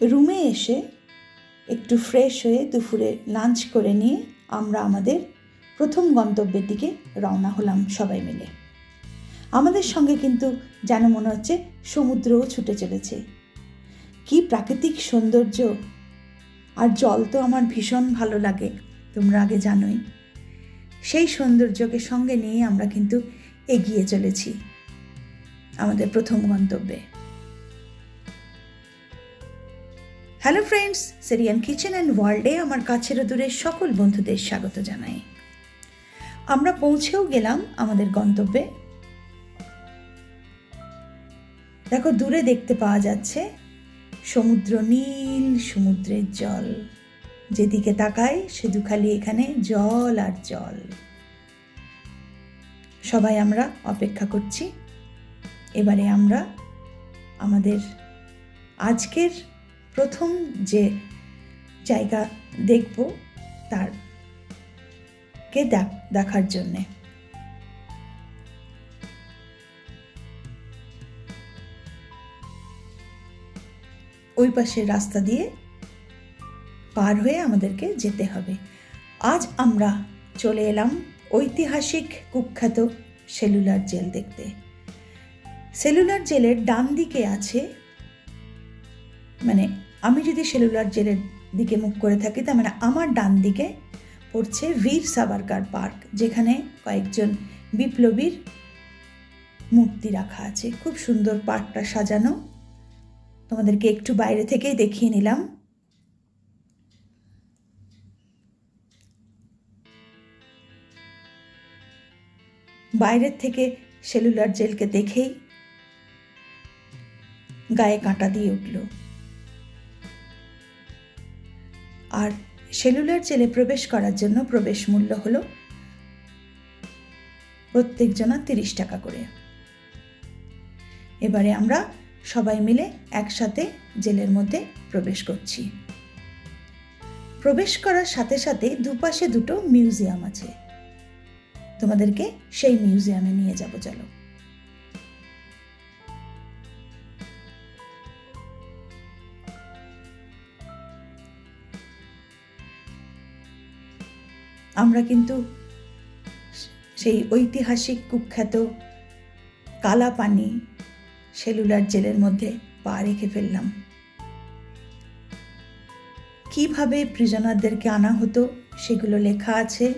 রুমে এসে একটু ফ্রেশ হয়ে দুপুরে লাঞ্চ করে নিয়ে আমরা আমাদের প্রথম গন্তব্যের দিকে রওনা হলাম সবাই মিলে। আমাদের সঙ্গে কিন্তু যেন মনে হচ্ছে সমুদ্রও ছুটে চলেছে। কি প্রাকৃতিক সৌন্দর্য! আর জল তো আমার ভীষণ ভালো লাগে, তোমরা আগে জানোই। সেই সৌন্দর্যকে সঙ্গে নিয়ে আমরা কিন্তু এগিয়ে চলেছি আমাদের প্রথম গন্তব্যে। হ্যালো ফ্রেন্ডস সেরিয়ান কিচেন অ্যান্ড ওয়ার্ল্ডে আমার কাছের দূরের সকল বন্ধুদের স্বাগত জানাই। আমরা পৌঁছেও গেলাম আমাদের গন্তব্যে। দেখো দূরে দেখতে পাওয়া যাচ্ছে সমুদ্র নীল, সমুদ্রের জল। যেদিকে তাকায় শুধু খালি এখানে জল আর জল। সবাই আমরা অপেক্ষা করছি। এবারে আমরা আমাদের আজকের প্রথম যে জায়গা দেখব তার কে দেখার জন্যে। ওই পাশের রাস্তা দিয়ে পার হয়ে আমাদেরকে যেতে হবে। আজ আমরা চলে এলাম ঐতিহাসিক কুখ্যাত সেলুলার জেল দেখতে। সেলুলার জেলের ডান দিকে আছে মানে আমি যদি সেলুলার জেলের দিকে মুখ করে থাকি, তার মানে আমার ডান দিকে পড়ছে বীর সাবারকার পার্ক, যেখানে কয়েকজন বিপ্লবীর মূর্তি রাখা আছে। খুব সুন্দর পার্কটা সাজানো। তোমাদেরকে একটু বাইরে থেকেই দেখিয়ে নিলাম। বাইরের থেকে সেলুলার জেলকে দেখেই গায়ে কাঁটা দিয়ে উঠল। আর সেলুলার জেলে প্রবেশ করার জন্য প্রবেশ মূল্য হল প্রত্যেকজনা তিরিশ টাকা করে। এবারে আমরা সবাই মিলে একসাথে জেলের মধ্যে প্রবেশ করছি। প্রবেশ করার সাথে সাথে দুপাশে দুটো মিউজিয়াম আছে। তোমাদেরকে সেই মিউজিয়ামে নিয়ে যাব, চলো। আমরা কিন্তু সেই ঐতিহাসিক কুখ্যাত কালা পানি সেলুলার জেলের মধ্যে পা রেখে ফেললাম। কীভাবে প্রিজনারদেরকে আনা হতো সেগুলো লেখা আছে?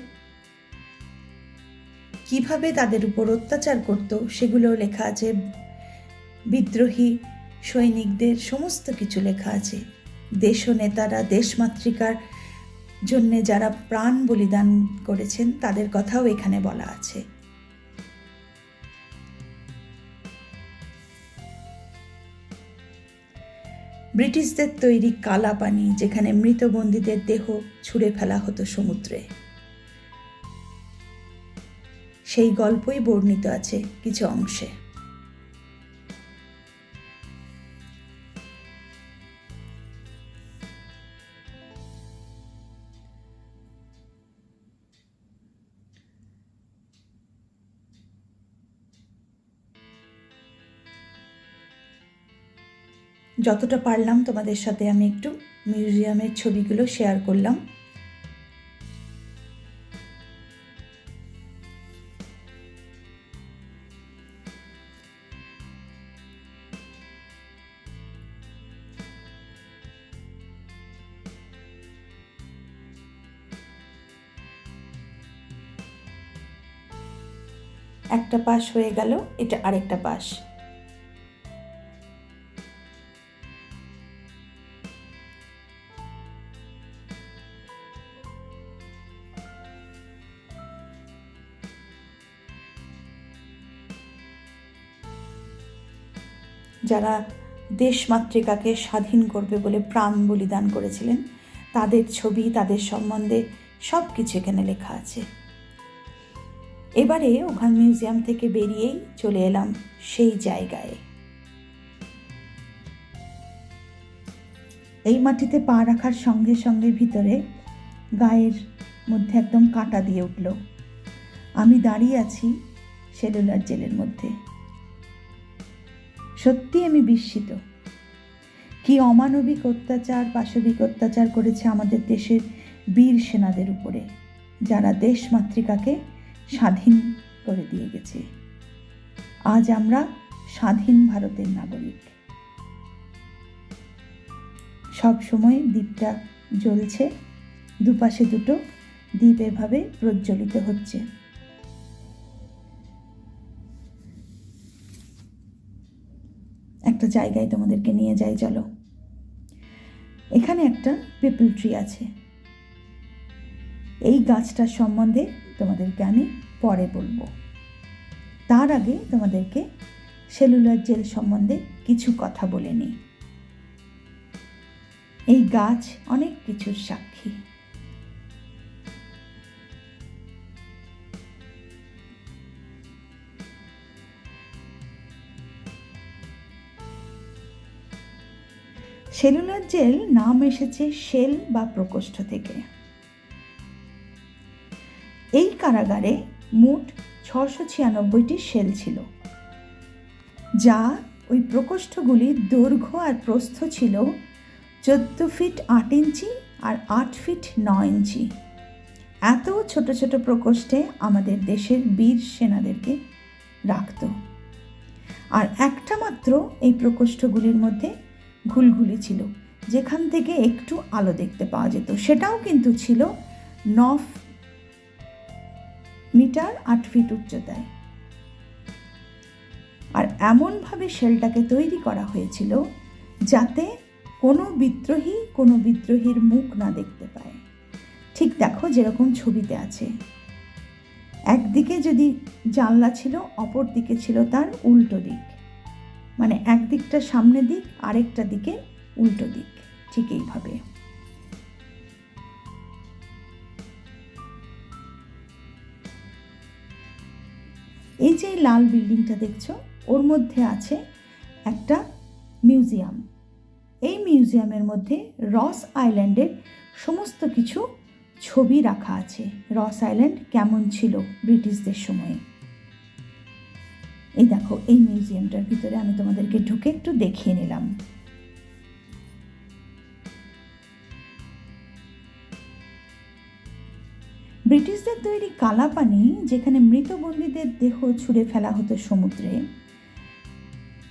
কীভাবে তাদের উপর অত্যাচার করত সেগুলো লেখা আছে। বিদ্রোহী সৈনিকদের সমস্ত কিছু লেখা আছে। দেশ নেতারা দেশমাতৃকার জন্যে যারা প্রাণ বলিদান করেছেন, তাদের কথাও এখানে বলা আছে। ব্রিটিশদের তৈরি কালা পানি, যেখানে মৃত বন্দীদের দেহ ছুঁড়ে ফেলা হতো সমুদ্রে। সেই গল্পই বর্ণিত আছে কিছু অংশে। যতটা পারলাম তোমাদের সাথে আমি একটু মিউজিয়ামের ছবিগুলো শেয়ার করলাম। একটা পাশ হয়ে গেল, এটা আরেকটা পাশ। যারা দেশমাতৃকাকে স্বাধীন করবে বলে প্রাণ বলিদান করেছিলেন, তাদের ছবি, তাদের সম্বন্ধে সব কিছু এখানে লেখা আছে। এবারে ওখান মিউজিয়াম থেকে বেরিয়েই চলে এলাম সেই জায়গায়। এই মাটিতে পা রাখার সঙ্গে সঙ্গে ভিতরে গায়ের মধ্যে একদম কাটা দিয়ে উঠল। আমি দাঁড়িয়ে আছি সেলুলার জেলের মধ্যে। সত্যি আমি বিস্মিত। কি অমানবিক অত্যাচার, পাশবিক অত্যাচার করেছে আমাদের দেশের বীর সেনাদের উপরে, যারা দেশ মাতৃকাকে স্বাধীন করে দিয়ে গেছে। আজ আমরা স্বাধীন ভারতের নাগরিক। সব সময় দ্বীপটা জ্বলছে, দুপাশে দুটো দ্বীপ এভাবে প্রজ্বলিত হচ্ছে। একটা জায়গায় তোমাদেরকে নিয়ে যাই, চলো। এখানে একটা পিপল ট্রি আছে। এই গাছটার সম্বন্ধে তোমাদেরকে আমি পরে বলব। তার আগে তোমাদেরকে সেলুলার জেল সম্বন্ধে কিছু কথা বলে নিই। এই গাছ অনেক কিছুর সাক্ষী। সেলুলার জেল নাম এসেছে শেল বা প্রকোষ্ঠ থেকে। এই কারাগারে মোট ছশো ছিয়ানব্বইটি শেল ছিল, যা ওই প্রকোষ্ঠগুলির দৈর্ঘ্য আর প্রস্থ ছিল চোদ্দ ফিট আট ইঞ্চি আর আট ফিট নয় ইঞ্চি। এত ছোট ছোট প্রকোষ্ঠে আমাদের দেশের বীর সেনাদেরকে রাখত। আর একটা মাত্র এই প্রকোষ্ঠগুলির মধ্যে ঘুলঘুলি ছিল। যেখান থেকে একটু আলো দেখতে পাওয়া যেত। সেটাও কিন্তু ছিল ন মিটার আট ফিট উচ্চতায়। আর এমনভাবে শেলটাকে তৈরি করা হয়েছিল যাতে কোনো বিদ্রোহী কোনো বিদ্রোহীর মুখ না দেখতে পায়। ঠিক দেখো যেরকম ছবিতে আছে। একদিকে যদি জানলা ছিল অপর দিকে ছিল তার উল্টো দিক। মানে একদিকটা সামনে দিক, আরেকটা দিকে উল্টো দিক। ঠিক এইভাবে। এই যে লাল বিল্ডিংটা দেখছ, ওর মধ্যে আছে একটা মিউজিয়াম। এই মিউজিয়ামের মধ্যে রস আইল্যান্ডের সমস্ত কিছু ছবি রাখা আছে। রস আইল্যান্ড কেমন ছিল ব্রিটিশদের সময়ে। এই দেখো, এই মিউজিয়ামটার ভিতরে আমি তোমাদেরকে ঢুকে একটু দেখিয়ে নিলাম। ব্রিটিশদের তৈরি কালাপানি, যেখানে মৃত বন্দীদের দেহ ছুঁড়ে ফেলা হতো সমুদ্রে,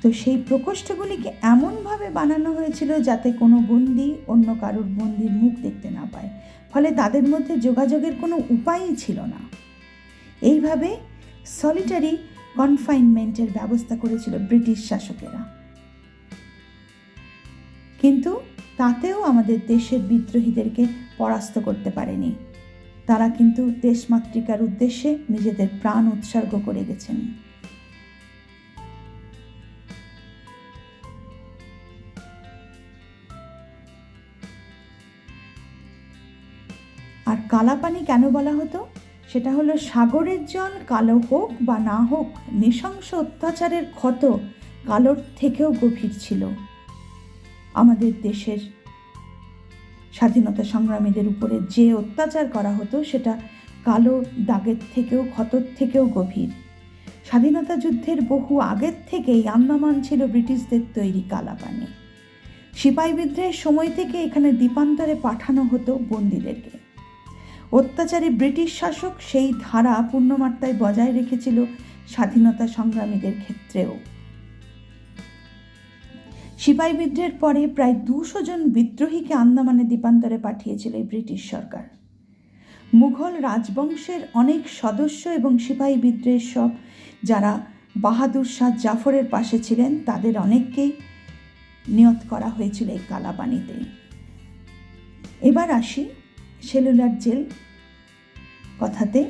তো সেই প্রকোষ্ঠগুলিকে এমনভাবে বানানো হয়েছিল যাতে কোনো বন্দি অন্য কারোর বন্দির মুখ দেখতে না পায়। ফলে তাদের মধ্যে যোগাযোগের কোনো উপায়ই ছিল না। এইভাবে সলিটারি কনফাইনমেন্টের ব্যবস্থা করেছিল ব্রিটিশ শাসকেরা। কিন্তু তাতেও আমাদের দেশের বিদ্রোহীদেরকে পরাস্ত করতে পারেনি। তারা কিন্তু দেশমাতৃকার উদ্দেশ্যে নিজেদের প্রাণ উৎসর্গ করে গেছেন। আর কালাপানি কেন বলা হতো? সেটা হলো সাগরের জল কালো হোক বা না হোক, নৃশংস অত্যাচারের ক্ষত কালোর থেকেও গভীর ছিল। আমাদের দেশের স্বাধীনতা সংগ্রামীদের উপরে যে অত্যাচার করা হতো, সেটা কালো দাগের থেকেও, ক্ষতর থেকেও গভীর। স্বাধীনতা যুদ্ধের বহু আগের থেকেই আন্দামান ছিল ব্রিটিশদের তৈরি কালাপানি। সিপাহী বিদ্রোহের সময় থেকে এখানে দ্বীপান্তরে পাঠানো হতো বন্দীদেরকে। অত্যাচারী ব্রিটিশ শাসক সেই ধারা পূর্ণমাত্রায় বজায় রেখেছিল স্বাধীনতা সংগ্রামীদের ক্ষেত্রেও। সিপাহী বিদ্রোহের পরে প্রায় দুশো জন বিদ্রোহীকে আন্দামানে দ্বীপান্তরে পাঠিয়েছিল এই ব্রিটিশ সরকার। মুঘল রাজবংশের অনেক সদস্য এবং সিপাহী বিদ্রোহের সব যারা বাহাদুর শাহ জাফরের পাশে ছিলেন, তাদের অনেককেই নিয়ত করা হয়েছিল এই কালাপানিতে এবার আসি সেলুলার জেল কথাতে,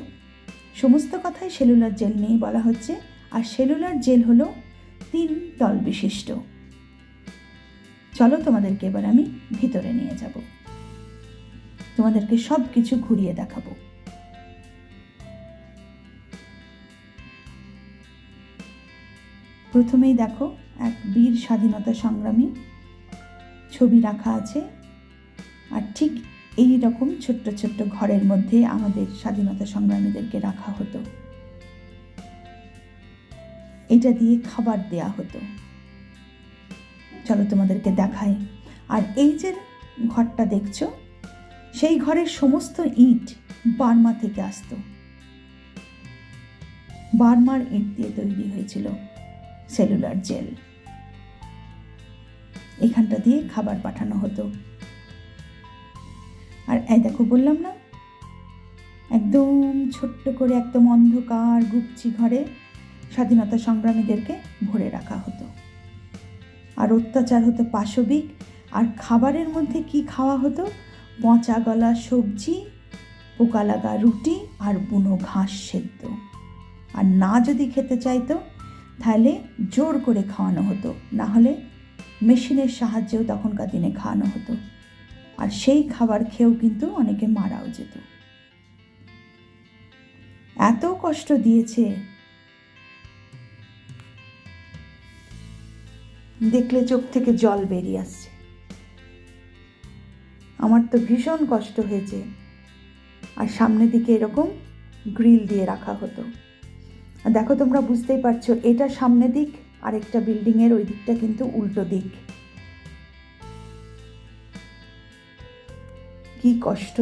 সমস্ত কথাই সেলুলার জেল নিয়েই বলা হচ্ছে। আর সেলুলার জেল হলো তিন তল বিশিষ্ট। চলো তোমাদেরকে এবার আমি ভিতরে নিয়ে যাব। তোমাদেরকে সব কিছু ঘুরিয়ে দেখাবো। প্রথমেই দেখো, এক বীর স্বাধীনতা সংগ্রামী ছবি রাখা আছে। আর ঠিক এই রকম ছোট্ট ছোট্ট ঘরের মধ্যে আমাদের স্বাধীনতা সংগ্রামীদেরকে রাখা হতো। এটা দিয়ে খাবার দেয়া হতো। চলো তোমাদেরকে দেখাই। আর এই যে ঘরটা দেখছ, সেই ঘরের সমস্ত ইট বার্মা থেকে আসতো। বার্মার ইট দিয়ে তৈরি হয়েছিল সেলুলার জেল। এখানটা দিয়ে খাবার পাঠানো হতো। আর এই দেখো বললাম না, একদম ছোট্ট করে একদম অন্ধকার গুপচি ঘরে স্বাধীনতা সংগ্রামীদেরকে ভরে রাখা হতো। আর অত্যাচার হতো পাশবিক, আর খাবারের মধ্যে কি খাওয়া হতো? পচা গলা সবজি, পোকা লাগা রুটি আর বুনো ঘাস সেদ্ধ। আর না যদি খেতে চাইতো, তাহলে জোর করে খাওয়ানো হতো। না হলে মেশিনের সাহায্যেও তখনকার দিনে খাওয়ানো হতো। আর সেই খাবার খেয়েও কিন্তু অনেকে মারাও যেত। এত কষ্ট দিয়েছে। দেখলে চোখ থেকে জল বেরিয়ে আসছে। আমার তো ভীষণ কষ্ট হয়েছে। আর সামনের দিকে এরকম গ্রিল দিয়ে রাখা হতো। দেখো তোমরা বুঝতেই পারছ, এটা সামনে দিক, আরেকটা বিল্ডিংয়ের ওই দিকটা কিন্তু উল্টো দিক। কি কষ্ট।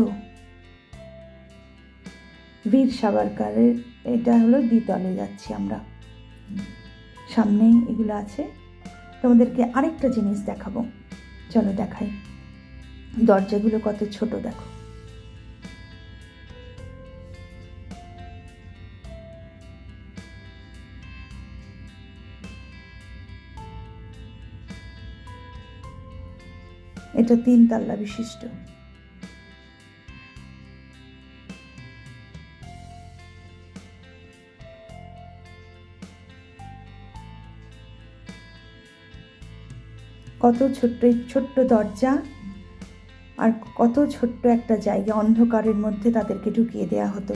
বীর সাভারকারের, এটা হলো দ্বিতলে যাচ্ছি আমরা। সামনেই এগুলো আছে। তোমাদেরকে আরেকটা জিনিস দেখাবো। চলো দেখাই। দরজাগুলো কত ছোট, দেখো। এটা তিন তাল্লা বিশিষ্ট। কত ছোট্ট ছোট্ট দরজা আর কত ছোট্ট একটা জায়গা অন্ধকারের মধ্যে তাদেরকে ঢুকিয়ে দেয়া হতো।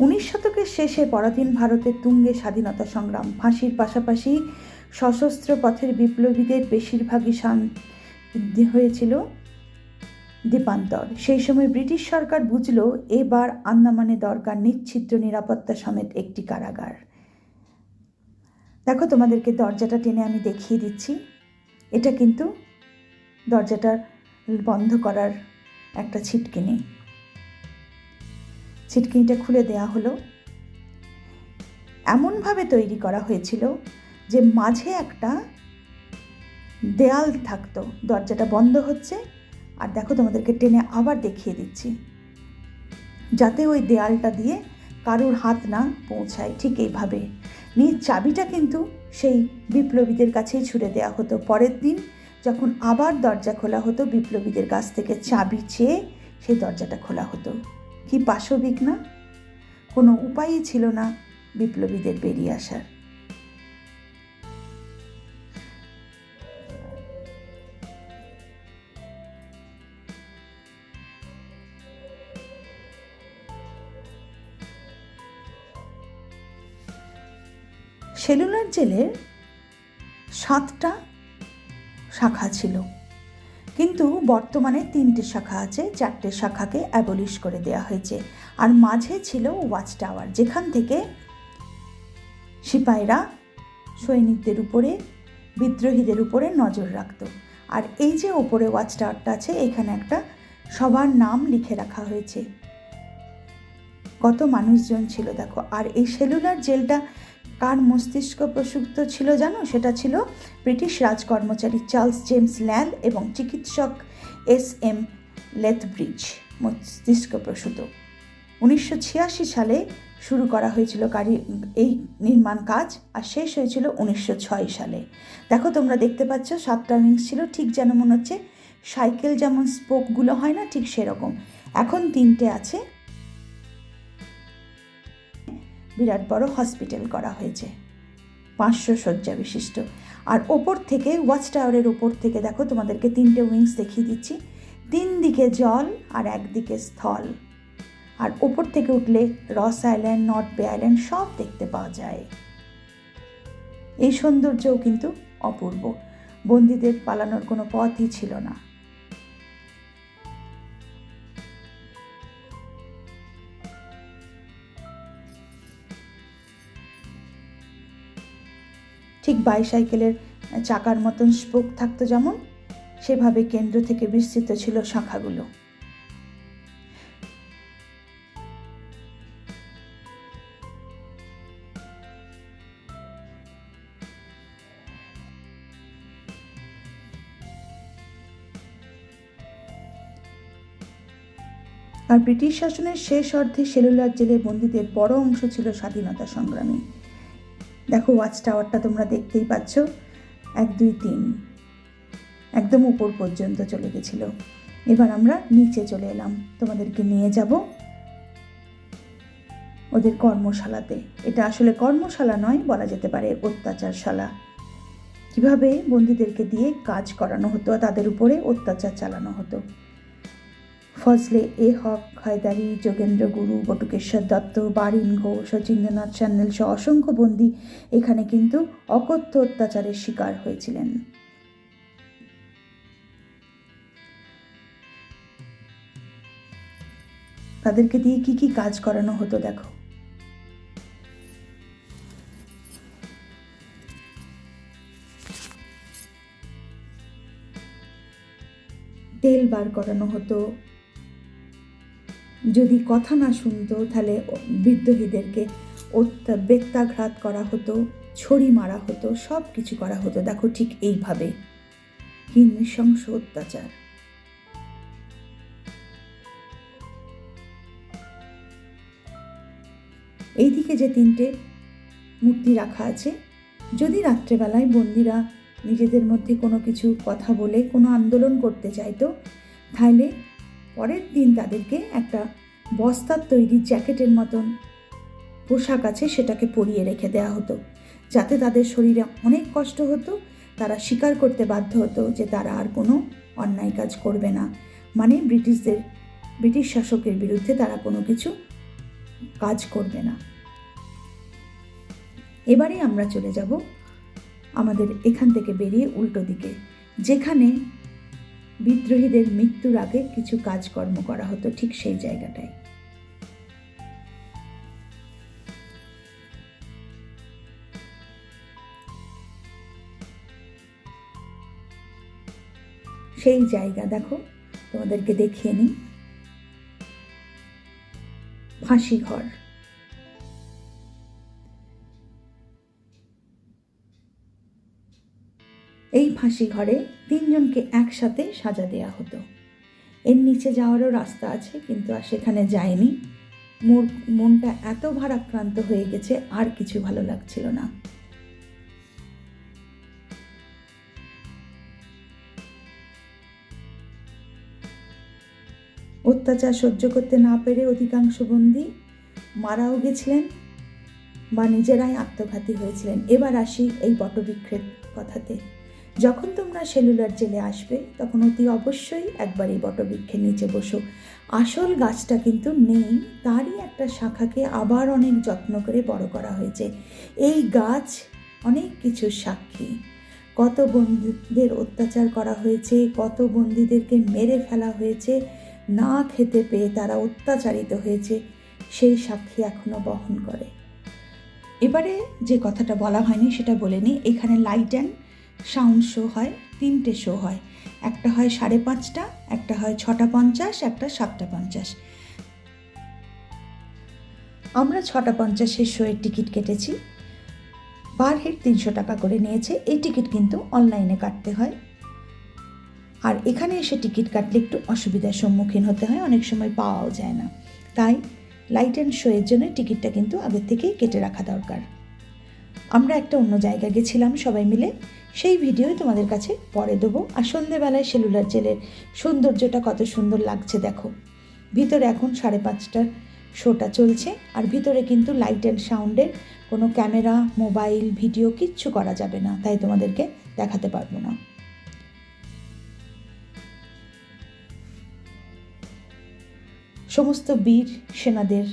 উনিশ শতকের শেষে পরাধীন ভারতের তুঙ্গে স্বাধীনতা সংগ্রাম, ফাঁসির পাশাপাশি সশস্ত্র পথের বিপ্লবীদের বেশিরভাগই শান্তি হয়েছিল দ্বীপান্তর। সেই সময় ব্রিটিশ সরকার বুঝল, এবার আন্দামানে দরকার নিচ্ছিদ্র নিরাপত্তা সমেত একটি কারাগার। দেখো তোমাদেরকে দরজাটা টেনে আমি দেখিয়ে দিচ্ছি। এটা কিন্তু দরজাটা বন্ধ করার একটা ছিটকিনি। ছিটকিনিটা খুলে দেয়া হলো। এমনভাবে তৈরি করা হয়েছিল যে মাঝে একটা দেয়াল থাকতো। দরজাটা বন্ধ হচ্ছে আর দেখো তোমাদেরকে টেনে আবার দেখিয়ে দিচ্ছি। যাতে ওই দেয়ালটা দিয়ে কারুর হাত না পৌঁছায়, ঠিক এইভাবে। নিয়ে চাবিটা কিন্তু সেই বিপ্লবীদের কাছেই ছুড়ে দেওয়া হতো। পরের দিন যখন আবার দরজা খোলা হতো, বিপ্লবীদের কাছ থেকে চাবি চেয়ে সেই দরজাটা খোলা হতো। কি পাশবিক না? কোনো উপায়ই ছিল না বিপ্লবীদের বেরিয়ে আসার। জেলের সাতটা শাখা ছিল। কিন্তু বর্তমানে তিনটে শাখা আছে, চারটে শাখাকে অ্যাবলিশ করে দেওয়া হয়েছে। আর মাঝে ছিল ওয়াচ টাওয়ার যেখান থেকে সিপাহীরা সৈনিকদের উপরে, বিদ্রোহীদের উপরে নজর রাখত। আর এই যে ওপরে ওয়াচ টাওয়ারটা আছে, এখানে একটা সবার নাম লিখে রাখা হয়েছে। কত মানুষজন ছিল, দেখো। আর এই সেলুলার জেলটা কার মস্তিষ্ক প্রসুপ্ত ছিল জানো? সেটা ছিল ব্রিটিশ রাজকর্মচারী চার্লস জেমস ল্যান্ড এবং চিকিৎসক এস এম লেথব্রিজ, মস্তিষ্ক প্রসূত। উনিশশো ছিয়াশি সালে শুরু করা হয়েছিল কারি এই নির্মাণ কাজ আর শেষ হয়েছিল উনিশশো ছয় সালে। দেখো তোমরা দেখতে পাচ্ছ, সাতটা উইংস ছিল, ঠিক যেন মনে হচ্ছে সাইকেল যেমন স্পোকগুলো হয় না, ঠিক সেরকম। এখন তিনটে আছে বিরাট বড় হসপিটাল করা হয়েছে। পাঁচশো শয্যা বিশিষ্ট। আর ওপর থেকে ওয়াচ টাওয়ারের ওপর থেকে দেখো, তোমাদেরকে তিনটে উইংস দেখিয়ে দিচ্ছি। তিন দিকে জল আর একদিকে স্থল। আর ওপর থেকে উঠলে রস আইল্যান্ড নর্থ বে আইল্যান্ড সব দেখতে পাওয়া যায়। এই সৌন্দর্যও কিন্তু অপূর্ব। বন্দীদের পালানোর কোনো পথই ছিল না। ঠিক বাইসাইকেলের চাকার মতন স্পোক থাকতো যেমন, সেভাবে কেন্দ্র থেকে বিস্তৃত ছিল শাখাগুলো। আর ব্রিটিশ শাসনের শেষ অর্ধে সেলুলার জেলে বন্দীদের বড় অংশ ছিল স্বাধীনতা সংগ্রামী। দেখো ওয়াচ টাওয়ারটা তোমরা দেখতেই পাচ্ছ। এক, দুই, তিন। একদম উপর পর্যন্ত চলে গেছিল। এবার আমরা নিচে চলে এলাম। তোমাদেরকে নিয়ে যাব ওদের কর্মশালাতে। এটা আসলে কর্মশালা নয়, বলা যেতে পারে অত্যাচারশালা। কীভাবে বন্দীদেরকে দিয়ে কাজ করানো হতো, তাদের উপরে অত্যাচার চালানো হতো। ফজলে এ হক, হায়দারি, যোগেন্দ্র গুরু, বটুকেশ্বর দত্ত, বারিন ঘোষ সচিন্দ্রনাথ সান্যাল সহ অসংখ্য বন্দী এখানে কিন্তু অকথ্য অত্যাচারের শিকার হয়েছিলেন। তাদেরকে দিয়ে কি কি কাজ করানো হতো দেখো। তেল বার করানো হতো যদি কথা না শুনতো, তাহলে বিদ্রোহীদেরকে বেত্যাঘাত করা হতো, ছড়ি মারা হতো, সব কিছু করা হতো। দেখো ঠিক এইভাবে। নৃশংস অত্যাচার। এইদিকে যে তিনটে মূর্তি রাখা আছে, যদি রাত্রেবেলায় বন্দিরা নিজেদের মধ্যে কোনো কিছু কথা বলে, কোনো আন্দোলন করতে চাইতো, তাহলে পরের দিন তাদেরকে একটা বস্তার তৈরি জ্যাকেটের মতন পোশাক আছে সেটাকে পরিয়ে রেখে দেওয়া হতো, যাতে তাদের শরীরে অনেক কষ্ট হতো, তারা স্বীকার করতে বাধ্য হতো যে তারা আর কোনো অন্যায় কাজ করবে না। মানে ব্রিটিশদের, ব্রিটিশ শাসকের বিরুদ্ধে তারা কোনো কিছু কাজ করবে না। এবারে আমরা চলে যাব আমাদের এখান থেকে বেরিয়ে উল্টো দিকে, যেখানে বিদ্রোহীদের মৃত্যুর আগে কিছু কাজকর্ম করা হতো ঠিক সেই জায়গাটায়। সেই জায়গা দেখো, তোমাদেরকে দেখিয়ে নিই। ফাঁসি ঘর ফাঁসি ঘরে তিনজনকে একসাথে সাজা দেয়া হতো। এর নিচে যাওয়ারও রাস্তা আছে, কিন্তু আর সেখানে যায়নি। মোর, মনটা এত ভারাক্রান্ত হয়ে গেছে, আর কিছু ভালো লাগছিল না। অত্যাচার সহ্য করতে না পেরে অধিকাংশ বন্দী মারাও গেছিলেন বা নিজেরাই আত্মঘাতী হয়েছিলেন। এবার আসি এই বটবৃক্ষের কথাতে। যখন তোমরা সেলুলার জেলে আসবে, তখন অতি অবশ্যই একবার এই বটবৃক্ষের নিচে বসো। আসল গাছটা কিন্তু নেই, তারই একটা শাখাকে আবার অনেক যত্ন করে বড় করা হয়েছে। এই গাছ অনেক কিছুর সাক্ষী। কত বন্দীদের অত্যাচার করা হয়েছে, কত বন্দীদেরকে মেরে ফেলা হয়েছে, না খেতে পেয়ে তারা অত্যাচারিত হয়েছে, সেই সাক্ষী এখনও বহন করে। এবারে যে কথাটা বলা হয়নি, সেটা বলে নিই। এখানে লাইট অ্যান্ড সাউন্ড শো হয়, তিনটে শো হয়। একটা হয় সাড়ে পাঁচটা, একটা হয় ছটা পঞ্চাশ, একটা সাতটা পঞ্চাশ। আমরা ছটা পঞ্চাশের শোয়ের টিকিট কেটেছি। পার হেড তিনশো টাকা করে নিয়েছে। এই টিকিট কিন্তু অনলাইনে কাটতে হয়। আর এখানে এসে টিকিট কাটলে একটু অসুবিধার সম্মুখীন হতে হয়, অনেক সময় পাওয়াও যায় না। তাই লাইট অ্যান্ড শোয়ের জন্য টিকিটটা কিন্তু আগের থেকেই কেটে রাখা দরকার। আমরা একটা অন্য জায়গায় গেছিলাম সবাই মিলে। সেই ভিডিওই তোমাদের কাছে পরে দেবো। আর সন্ধেবেলায় সেলুলার জেলের সৌন্দর্যটা কত সুন্দর লাগছে দেখো। ভিতরে এখন সাড়ে পাঁচটার শোটা চলছে, আর ভিতরে কিন্তু লাইট অ্যান্ড সাউন্ডের কোনো ক্যামেরা, মোবাইল, ভিডিও কিচ্ছু করা যাবে না, তাই তোমাদেরকে দেখাতে পারব না। সমস্ত বীর সেনাদের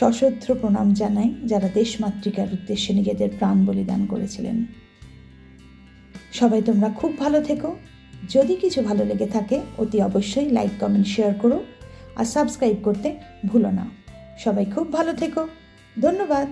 সশ্রদ্ধ প্রণাম জানাই যারা দেশমাতৃকার উদ্দেশ্যে নিজেদের প্রাণ বলিদান করেছিলেন। সবাই তোমরা খুব ভালো থেকো। যদি কিছু ভালো লেগে থাকে, অতি অবশ্যই লাইক, কমেন্ট, শেয়ার করো আর সাবস্ক্রাইব করতে ভুলো না। সবাই খুব ভালো থেকো। ধন্যবাদ।